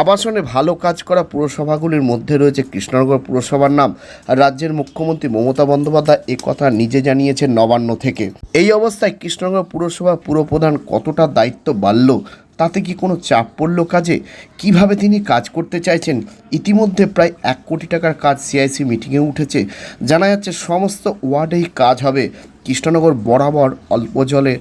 আবাসনে ভালো কাজ করা পুরসভাগুলির মধ্যে রয়েছে কৃষ্ণনগর পুরসভার নাম। রাজ্যের মুখ্যমন্ত্রী মমতা বন্দ্যোপাধ্যায় এ কথা নিজে জানিয়েছেন নবান্ন থেকে। এই অবস্থায় কৃষ্ণনগর পুরসভা পুরপ্রধান কতটা দায়িত্ব বাড়ল, তাতে কি কোনো চাপ পড়ল কাজে? কীভাবে তিনি কাজ করতে চাইছেন? ইতিমধ্যে প্রায় এক কোটি টাকার কাজ সিআইসি মিটিংয়ে উঠেছে। জানা যাচ্ছে সমস্ত ওয়ার্ডেই কাজ হবে। কৃষ্ণনগর বরাবর অল্প জলে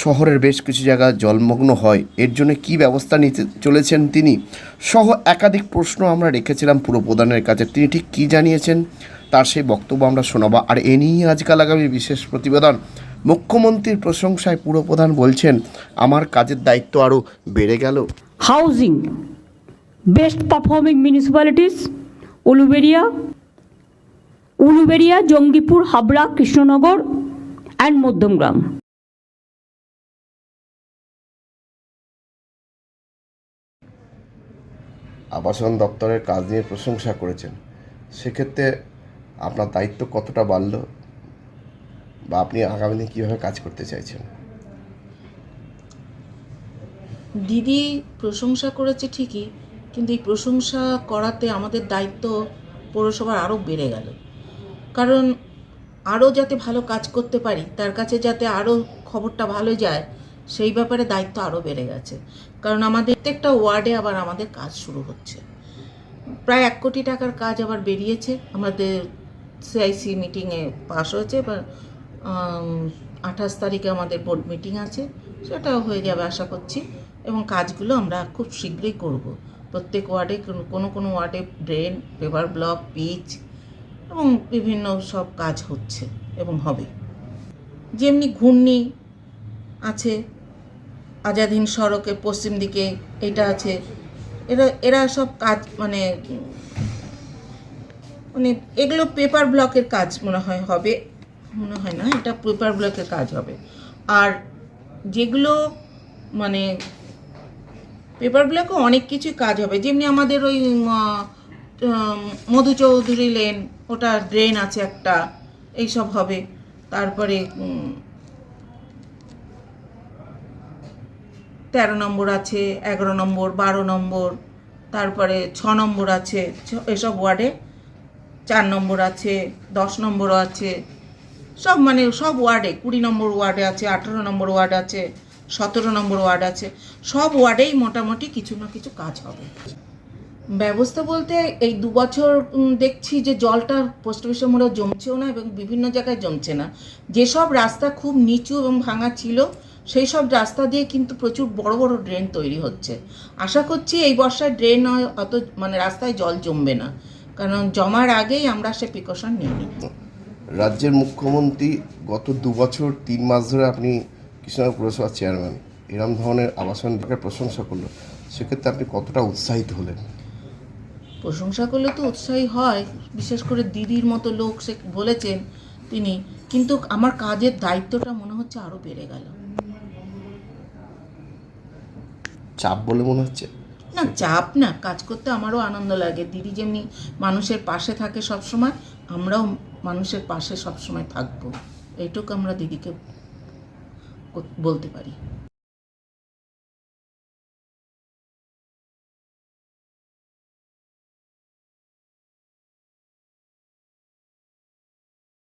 শহরের বেশ কিছু জায়গা জলমগ্ন হয়। এর জন্য কি ব্যবস্থা নিতে চলেছেন তিনি? সহ একাধিক প্রশ্ন আমরা রেখেছিলাম পুরপ্রধানের কাছে। তিনি ঠিক কী জানিয়েছেন? তার সেই বক্তব্য আমরা শোনাবো। আর এ নিয়েই আজকাল আগামী বিশেষ প্রতিবেদন। মুখ্যমন্ত্রীর প্রশংসায় পুরপ্রধান বলছেন, আমার কাজের দায়িত্ব আরও বেড়ে গেল। Housing best performing municipalities Uluberia Uluberia, Jangipur, Habra, Krishnanagar and Madhyamgram. আবাসন দপ্তরের কাজ নিয়ে প্রশংসা করেছেন। সেক্ষেত্রে আপনার দায়িত্ব কতটা বাড়ল বা আপনি আগামী দিনে কীভাবে কাজ করতে চাইছেন? দিদি প্রশংসা করেছে ঠিকই, কিন্তু এই প্রশংসা করাতে আমাদের দায়িত্ব পৌরসভার আরও বেড়ে গেল। কারণ আরও যাতে ভালো কাজ করতে পারি, তার কাছে যাতে আরও খবরটা ভালো যায় সেই ব্যাপারে দায়িত্ব আরও বেড়ে গেছে। কারণ আমাদের প্রত্যেকটা ওয়ার্ডে আবার আমাদের কাজ শুরু হচ্ছে। প্রায় এক কোটি টাকার কাজ আবার বেরিয়েছে। আমাদের সিআইসি মিটিংয়ে পাস হয়েছে, এবার আঠাশ তারিখে আমাদের বোর্ড মিটিং আছে। সেটাও হয়ে যাবে আশা করছি। এবং কাজগুলো আমরা খুব শীঘ্রই করব। প্রত্যেক ওয়ার্ডে কোনো- কোনো ওয়ার্ডে ড্রেন পেপার ব্লক পিচ এবং বিভিন্ন সব কাজ হচ্ছে এবং হবে। যেমনি ঘূর্ণি আছে। আজাদিন সড়কের পশ্চিম দিকে এটা আছে। এরা এরা সব কাজ মানে মানে এগুলো পেপার ব্লকের কাজ মনে হয় হবে। মনে হয় না, এটা পেপার ব্লকের কাজ হবে। আর যেগুলো মানে পেপার ব্লকে অনেক কিছু কাজ হবে। যেমনি আমাদের ওই মধু চৌধুরী লেন, ওটা ড্রেন আছে একটা, এইসব হবে। তারপরে তেরো নম্বর আছে, এগারো নম্বর, বারো নম্বর, তারপরে ছ নম্বর আছে এসব ওয়ার্ডে চার নম্বর আছে, দশ নম্বরও আছে। সব মানে সব ওয়ার্ডে, কুড়ি নম্বর ওয়ার্ডে আছে, আঠেরো নম্বর ওয়ার্ড আছে, সতেরো নম্বর ওয়ার্ড আছে, সব ওয়ার্ডেই মোটামুটি কিছু না কিছু কাজ হবে। ব্যবস্থা বলতে এই দু বছর দেখছি যে জলটা পোস্ট অফিসের মোড়ে জমছেও না এবং বিভিন্ন জায়গায় জমছে না। যেসব রাস্তা খুব নিচু এবং ভাঙা ছিল সেই সব রাস্তা দিয়ে কিন্তু প্রচুর বড় বড় ড্রেন তৈরি হচ্ছে। আশা করছি এই বর্ষায় ড্রেন হয় অত মানে রাস্তায় জল জমবে না। কারণ জমার আগেই আমরা সে প্রিকশন নিয়ে নিই রাজ্যের মুখ্যমন্ত্রী গত দু বছর তিন মাস ধরে আপনি কৃষ্ণনগর পুরসভার চেয়ারম্যান এরম ধরনের আবাসন প্রশংসা করল। সেক্ষেত্রে আপনি কতটা উৎসাহিত হলেন? প্রশংসা করলে তো উৎসাহী হয়। বিশেষ করে দিদির মতো লোক সে বলেছেন তিনি। কিন্তু আমার কাজের দায়িত্বটা মনে হচ্ছে আরও বেড়ে গেল। চাপ বলে মনে হচ্ছে? না, চাপ না, কাজ করতে আমারও আনন্দ লাগে। দিদি যেমনি মানুষের পাশে থাকে সব সময় আমরাও মানুষের পাশে সব সময় থাকব। এইটুকু আমরা দিদিকে বলতে পারি।